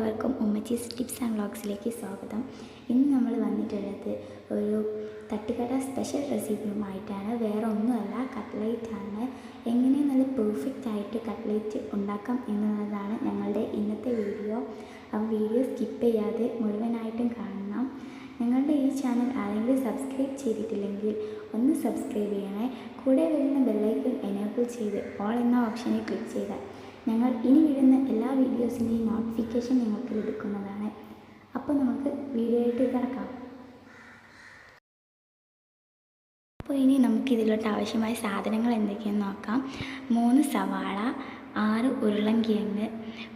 എല്ലാവർക്കും ഉമ്മച്ചീസ് tips and വ്ളോഗ്സിലേക്ക് സ്വാഗതം. ഇന്ന് നമ്മൾ വന്നിട്ടുള്ളത് ഒരു തട്ടുകട സ്പെഷ്യൽ റെസിപ്പിയുമായിട്ടാണ് വേറെ ഒന്നുമല്ല കട്ട്ലേറ്റ് ആണ്. എങ്ങനെ നല്ല പെർഫെക്റ്റ് ആയിട്ട് കട്ട്ലേറ്റ് ഉണ്ടാക്കാം എന്നുള്ളതാണ് ഞങ്ങളുടെ ഇന്നത്തെ വീഡിയോ ആ വീഡിയോ സ്കിപ്പ് ചെയ്യാതെ മുഴുവനായിട്ടും കാണണം. ഞങ്ങളുടെ ഈ ചാനൽ ആരെങ്കിലും സബ്സ്ക്രൈബ് ചെയ്തിട്ടില്ലെങ്കിൽ ഒന്ന് സബ്സ്ക്രൈബ് ചെയ്യണേ. കൂടെ വരുന്ന ബെല്ലൈക്കൺ എനേബിൾ ചെയ്ത് ഓൾ എന്ന ഓപ്ഷനിൽ ക്ലിക്ക് ചെയ്താൽ ഞങ്ങൾ ഇനി വരുന്ന എല്ലാ വീഡിയോസിന്റെയും നോട്ടിഫിക്കേഷൻ നിങ്ങൾക്ക് ലഭിക്കുന്നതാണ്. അപ്പോൾ നമുക്ക് വീഡിയോ ആയിട്ട് കിടക്കാം. അപ്പോൾ ഇനി നമുക്ക് ഇതിലോട്ട് ആവശ്യമായ സാധനങ്ങൾ എന്തൊക്കെയെന്ന് നോക്കാം. മൂന്ന് സവാള ആറ് ഉരുളൻകിഴങ്ങ്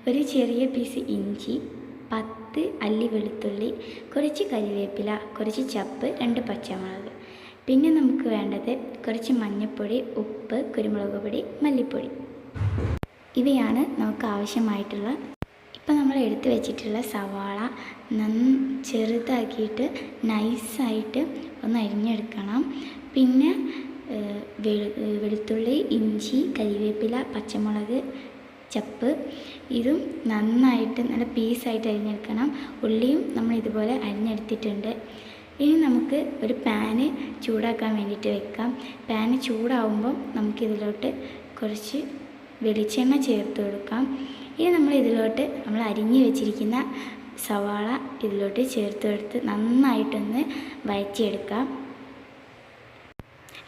ഒരു ചെറിയ പീസ് ഇഞ്ചി പത്ത് അല്ലി വെളുത്തുള്ളി കുറച്ച് കരിവേപ്പില കുറച്ച് ചപ്പ് രണ്ട് പച്ചമുളക്. പിന്നെ നമുക്ക് വേണ്ടത് കുറച്ച് മഞ്ഞൾപ്പൊടി ഉപ്പ് കുരുമുളക് പൊടി മല്ലിപ്പൊടി. ഇവയാണ് നമുക്ക് ആവശ്യമായിട്ടുള്ള. ഇപ്പം നമ്മൾ എടുത്തു വെച്ചിട്ടുള്ള സവാള നന്ന് ചെറുതാക്കിയിട്ട് നൈസായിട്ട് ഒന്ന് അരിഞ്ഞെടുക്കണം. പിന്നെ വെളുത്തുള്ളി ഇഞ്ചി കരിവേപ്പില പച്ചമുളക് ചപ്പ് ഇതും നന്നായിട്ട് നല്ല പീസായിട്ട് അരിഞ്ഞെടുക്കണം. ഉള്ളിയും നമ്മൾ ഇതുപോലെ അരിഞ്ഞെടുത്തിട്ടുണ്ട്. ഇനി നമുക്ക് ഒരു പാന് ചൂടാക്കാൻ വേണ്ടിയിട്ട് വെക്കാം. പാന് ചൂടാവുമ്പം നമുക്കിതിലോട്ട് കുറച്ച് വെളിച്ചെണ്ണ ചേർത്ത് കൊടുക്കാം. ഇനി നമ്മൾ ഇതിലോട്ട് നമ്മൾ അരിഞ്ഞു വെച്ചിരിക്കുന്ന സവാള ഇതിലോട്ട് ചേർത്ത് കൊടുത്ത് നന്നായിട്ടൊന്ന് വഴറ്റിയെടുക്കാം.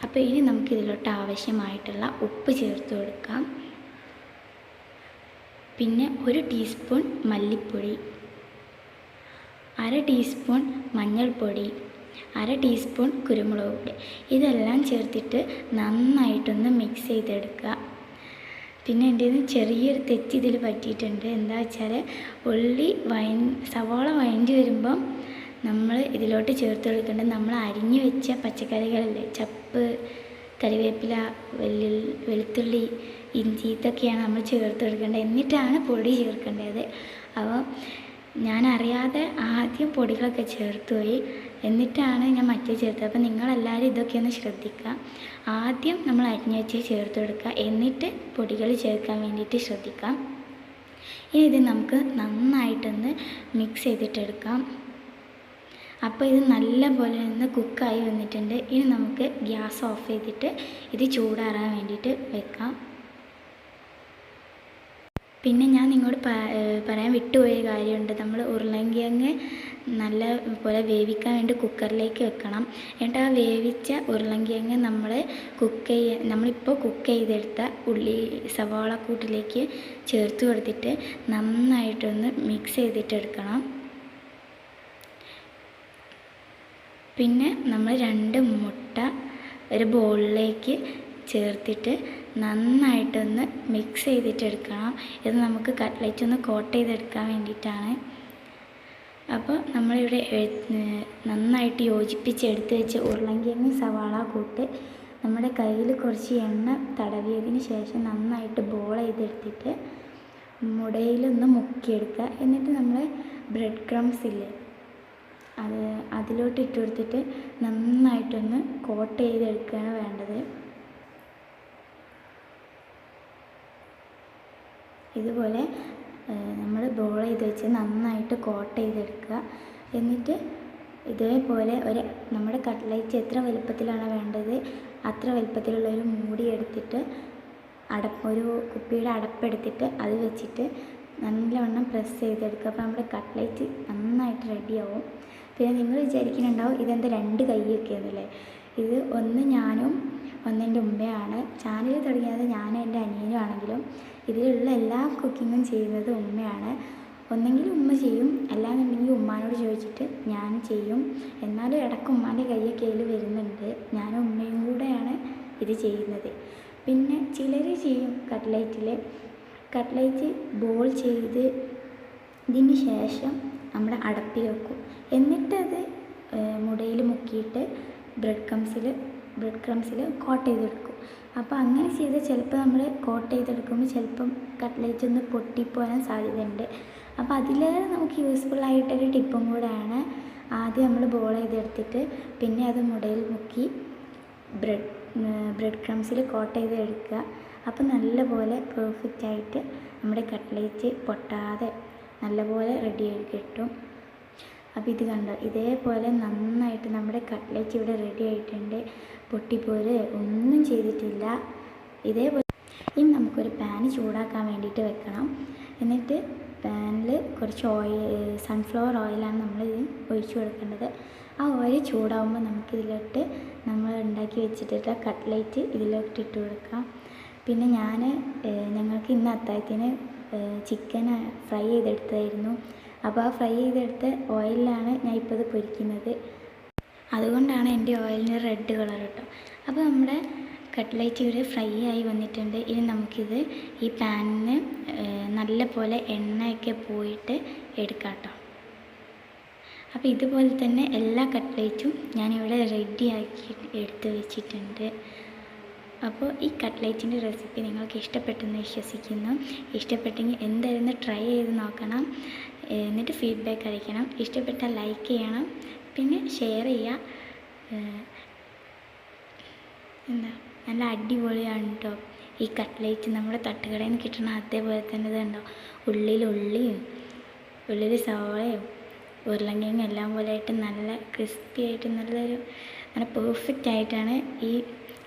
അപ്പോൾ ഇനി നമുക്ക് ഇതിലോട്ട് ആവശ്യമായിട്ടുള്ള ഉപ്പ് ചേർത്ത് കൊടുക്കാം. പിന്നെ ഒരു ടീസ്പൂൺ മല്ലിപ്പൊടി അര ടീസ്പൂൺ മഞ്ഞൾപ്പൊടി അര ടീസ്പൂൺ കുരുമുളക് പൊടി. ഇതെല്ലാം ചേർത്തിട്ട് നന്നായിട്ടൊന്ന് മിക്സ് ചെയ്തെടുക്കുക. പിന്നെ എന്റെ ചെറിയൊരു തെറ്റ് ഇതിൽ പറ്റിയിട്ടുണ്ട്. എന്താ വെച്ചാൽ ഉള്ളി വയ സവോള വഴണ്ടി വരുമ്പം നമ്മൾ ഇതിലോട്ട് ചേർത്ത് കൊടുക്കേണ്ടത് നമ്മൾ അരിഞ്ഞു വെച്ച പച്ചക്കറികളല്ലേ ചപ്പ് കറിവേപ്പില വെല്ലു വെളുത്തുള്ളി ഇഞ്ചി ഇതൊക്കെയാണ് നമ്മൾ ചേർത്ത് കൊടുക്കേണ്ടത്. എന്നിട്ടാണ് പൊടി ചേർക്കേണ്ടത്. അപ്പോൾ ഞാൻ അറിയാതെ ആദ്യം പൊടികളൊക്കെ ചേർത്ത് പോയി എന്നിട്ടാണ് ഞാൻ മറ്റേ ചേർത്തത്. അപ്പോൾ നിങ്ങളെല്ലാവരും ഇതൊക്കെ ഒന്ന് ശ്രദ്ധിക്കുക. ആദ്യം നമ്മൾ അരിഞ്ഞ് ചേർത്ത് കൊടുക്കുക. എന്നിട്ട് പൊടികൾ ചേർക്കാൻ വേണ്ടിയിട്ട് ശ്രദ്ധിക്കാം ഇനി ഇത് നമുക്ക് നന്നായിട്ടൊന്ന് മിക്സ് ചെയ്തിട്ടെടുക്കാം. അപ്പോൾ ഇത് നല്ല പോലെ ഒന്ന് കുക്കായി വന്നിട്ടുണ്ട്. ഇനി നമുക്ക് ഗ്യാസ് ഓഫ് ചെയ്തിട്ട് ഇത് ചൂടാറാൻ വേണ്ടിയിട്ട് വെക്കാം. പിന്നെ ഞാൻ നിങ്ങളോട് പറയാൻ വിട്ടുപോയ കാര്യമുണ്ട്. നമ്മൾ ഉരുളങ്കിഴങ്ങ് നല്ല പോലെ വേവിക്കാൻ വേണ്ടി കുക്കറിലേക്ക് വെക്കണം. എന്നിട്ട് ആ വേവിച്ച ഉരുളങ്കിഴങ്ങ് നമ്മൾ കുക്ക് ചെയ്യ നമ്മളിപ്പോൾ കുക്ക് ചെയ്തെടുത്ത ഉള്ളി സവാള കൂട്ടിലേക്ക് ചേർത്ത് കൊടുത്തിട്ട് നന്നായിട്ടൊന്ന് മിക്സ് ചെയ്തിട്ടെടുക്കണം പിന്നെ നമ്മൾ രണ്ട് മുട്ട ഒരു ബോളിലേക്ക് ചേർത്തിട്ട് നന്നായിട്ടൊന്ന് മിക്സ് ചെയ്തിട്ടെടുക്കണം. ഇത് നമുക്ക് കട്ട്ലറ്റ് ഒന്ന് കോട്ട് ചെയ്തെടുക്കാൻ വേണ്ടിയിട്ടാണ്. അപ്പോൾ നമ്മളിവിടെ നന്നായിട്ട് യോജിപ്പിച്ചെടുത്ത് വെച്ച് ഉരുളങ്കിഴങ്ങ് സവാള കൂട്ട് നമ്മുടെ കയ്യിൽ കുറച്ച് എണ്ണ തടവിയതിന് ശേഷം നന്നായിട്ട് ബോൾ ചെയ്തെടുത്തിട്ട് മുടയിലൊന്ന് മുക്കിയെടുക്കുക. എന്നിട്ട് നമ്മൾ ബ്രെഡ് ക്രംസ് ഇല്ലേ അത് അതിലോട്ട് ഇട്ട് കൊടുത്തിട്ട് നന്നായിട്ടൊന്ന് കോട്ട് ചെയ്തെടുക്കുകയാണ് വേണ്ടത്. ഇതുപോലെ നമ്മൾ ബോൾ ചെയ്ത് വെച്ച് നന്നായിട്ട് കോട്ട് ചെയ്തെടുക്കുക. എന്നിട്ട് ഇതേപോലെ ഒരു നമ്മുടെ കട്ട്ലൈറ്റ് എത്ര വലുപ്പത്തിലാണ് വേണ്ടത് അത്ര വലുപ്പത്തിലുള്ള ഒരു മൂടി എടുത്തിട്ട് അടപ്പ് ഒരു കുപ്പിയുടെ അടപ്പെടുത്തിട്ട് അത് വെച്ചിട്ട് നല്ലവണ്ണം പ്രസ് ചെയ്തെടുക്കുക. അപ്പോൾ നമ്മുടെ കട്ട്ലൈറ്റ് നന്നായിട്ട് റെഡിയാവും പിന്നെ നിങ്ങൾ വിചാരിക്കുന്നുണ്ടാവും ഇതെന്താ രണ്ട് കൈയൊക്കെ എന്നല്ലേ ഇത് ഒന്ന് ഞാനും ഒന്ന് എന്റെ ഉമ്മയാണ്. ചാനൽ തുടങ്ങിയത് ഞാനും എന്റെ അനിയനും ആണെങ്കിലും ഇതിലുള്ള എല്ലാ കുക്കിങ്ങും ചെയ്യുന്നത് ഉമ്മയാണ്. ഒന്നെങ്കിൽ ഉമ്മ ചെയ്യും അല്ലാന്നുണ്ടെങ്കിൽ ഉമ്മാനോട് ചോദിച്ചിട്ട് ഞാൻ ചെയ്യും. എന്നാലും ഇടയ്ക്ക് ഉമ്മാന്റെ കയ്യൊക്കെ അതിൽ വരുന്നുണ്ട്. ഞാനും ഉമ്മയും കൂടെയാണ് ഇത് ചെയ്യുന്നത്. പിന്നെ ചിലർ ചെയ്യും കട്ട്ലൈറ്റിൽ കട്ട്ലൈറ്റ് ബോൾ ചെയ്ത് ഇതിന് ശേഷം നമ്മുടെ അടപ്പിൽ വെക്കും. എന്നിട്ടത് മുടയിൽ മുക്കിയിട്ട് ബ്രെഡ് ക്രംസിൽ ബ്രെഡ് ക്രംസിൽ കോട്ട് ചെയ്തെടുക്കും. അപ്പോൾ അങ്ങനെ ചെയ്ത് ചിലപ്പോൾ നമ്മൾ കോട്ട് ചെയ്തെടുക്കുമ്പോൾ ചിലപ്പം കട്ട്ലേറ്റ് ഒന്ന് പൊട്ടിപ്പോകാൻ സാധ്യതയുണ്ട്. അപ്പോൾ അതിലേറെ നമുക്ക് യൂസ്ഫുൾ ആയിട്ടൊരു ടിപ്പും കൂടെയാണ് ആദ്യം നമ്മൾ ബോൾ ചെയ്തെടുത്തിട്ട് പിന്നെ അത് മുടയിൽ മുക്കി ബ്രെഡ് ബ്രെഡ് ക്രംസിൽ കോട്ട് ചെയ്ത് എടുക്കുക അപ്പോൾ നല്ലപോലെ പെർഫെക്റ്റ് ആയിട്ട് നമ്മുടെ കട്ട്ലേറ്റ് പൊട്ടാതെ നല്ലപോലെ റെഡി ആയി കിട്ടും. അപ്പോൾ ഇത് കണ്ടോ? ഇതേപോലെ നന്നായിട്ട് നമ്മുടെ കട്ട്ലേറ്റ് ഇവിടെ റെഡി ആയിട്ടുണ്ട്. പൊട്ടിപ്പോര് ഒന്നും ചെയ്തിട്ടില്ല. ഇതേപോലെ ഇനി നമുക്കൊരു പാന് ചൂടാക്കാൻ വേണ്ടിയിട്ട് വെക്കണം. എന്നിട്ട് പാനിൽ കുറച്ച് ഓയിൽ സൺഫ്ലവർ ഓയിലാണ് നമ്മൾ ഇത് ഒഴിച്ചു കൊടുക്കേണ്ടത്. ആ ഓയിൽ ചൂടാവുമ്പോൾ നമുക്കിതിലോട്ട് നമ്മൾ ഉണ്ടാക്കി വെച്ചിട്ടുള്ള കട്ട്ലേറ്റ് ഇതിലോട്ട് ഇട്ട് കൊടുക്കാം. പിന്നെ ഞാൻ ഞങ്ങൾക്ക് ഇന്ന് അത്താഴത്തിന് ചിക്കൻ ഫ്രൈ ചെയ്തെടുത്തായിരുന്നു അപ്പോൾ ആ ഫ്രൈ ചെയ്തെടുത്ത ഓയിലാണ് ഞാൻ ഇപ്പോൾ ഇത് പൊരിക്കുന്നത്. അതുകൊണ്ടാണ് എന്റെ ഓയിലിന് റെഡ് കളർ കേട്ടോ. അപ്പോൾ നമ്മുടെ കട്ട്ലൈറ്റ് ഇവിടെ ഫ്രൈ ആയി വന്നിട്ടുണ്ട്. ഇനി നമുക്കിത് ഈ പാനിന് നല്ല പോലെ എണ്ണയൊക്കെ പോയിട്ട് എടുക്കാം കേട്ടോ. അപ്പോൾ ഇതുപോലെ തന്നെ എല്ലാ കട്ട്ലേറ്റും ഞാനിവിടെ റെഡിയാക്കി എടുത്ത് വെച്ചിട്ടുണ്ട്. അപ്പോൾ ഈ കട്ട്ലേറ്റിന്റെ റെസിപ്പി നിങ്ങൾക്ക് ഇഷ്ടപ്പെട്ടെന്ന് വിശ്വസിക്കുന്നു. ഇഷ്ടപ്പെട്ടെങ്കിൽ എന്തായിരുന്നു ട്രൈ ചെയ്ത് നോക്കണം. എന്നിട്ട് ഫീഡ്ബാക്ക് അറിയിക്കണം ഇഷ്ടപ്പെട്ടാൽ ലൈക്ക് ചെയ്യണം. പിന്നെ ഷെയർ ചെയ്യുക. എന്താ നല്ല അടിപൊളിയാണ് കേട്ടോ ഈ കട്ട്ലേറ്റ് നമ്മുടെ തട്ടുകടയിൽ നിന്ന് കിട്ടണ അതേപോലെ തന്നെ ഇതുണ്ടോ ഉള്ളിൽ ഉള്ളിയും ഉള്ളിൽ സവോളയും ഉരുളങ്കിഴങ്ങും എല്ലാം പോലെ ആയിട്ട് നല്ല ക്രിസ്പി ആയിട്ട് നല്ലൊരു നല്ല പെർഫെക്റ്റ് ആയിട്ടാണ് ഈ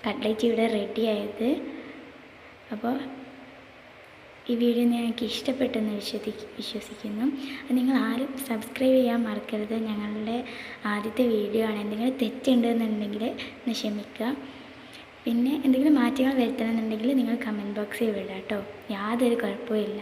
കട്ട്ലേറ്റ് ഇവിടെ റെഡി ആയത്. അപ്പോൾ ഈ വീഡിയോ നിങ്ങൾക്ക് ഇഷ്ടപ്പെട്ടെന്ന് വിശ്വസി വിശ്വസിക്കുന്നു. നിങ്ങൾ ആരും സബ്സ്ക്രൈബ് ചെയ്യാൻ മറക്കരുത്. ഞങ്ങളുടെ ആദ്യത്തെ വീഡിയോ ആണ്. എന്തെങ്കിലും തെറ്റുണ്ടെന്നുണ്ടെങ്കിൽ ഒന്ന് ക്ഷമിക്കുക. പിന്നെ എന്തെങ്കിലും മാറ്റങ്ങൾ വരുത്തണമെന്നുണ്ടെങ്കിൽ നിങ്ങൾ കമന്റ് ബോക്സിൽ വിടാം കേട്ടോ. യാതൊരു കുഴപ്പമില്ല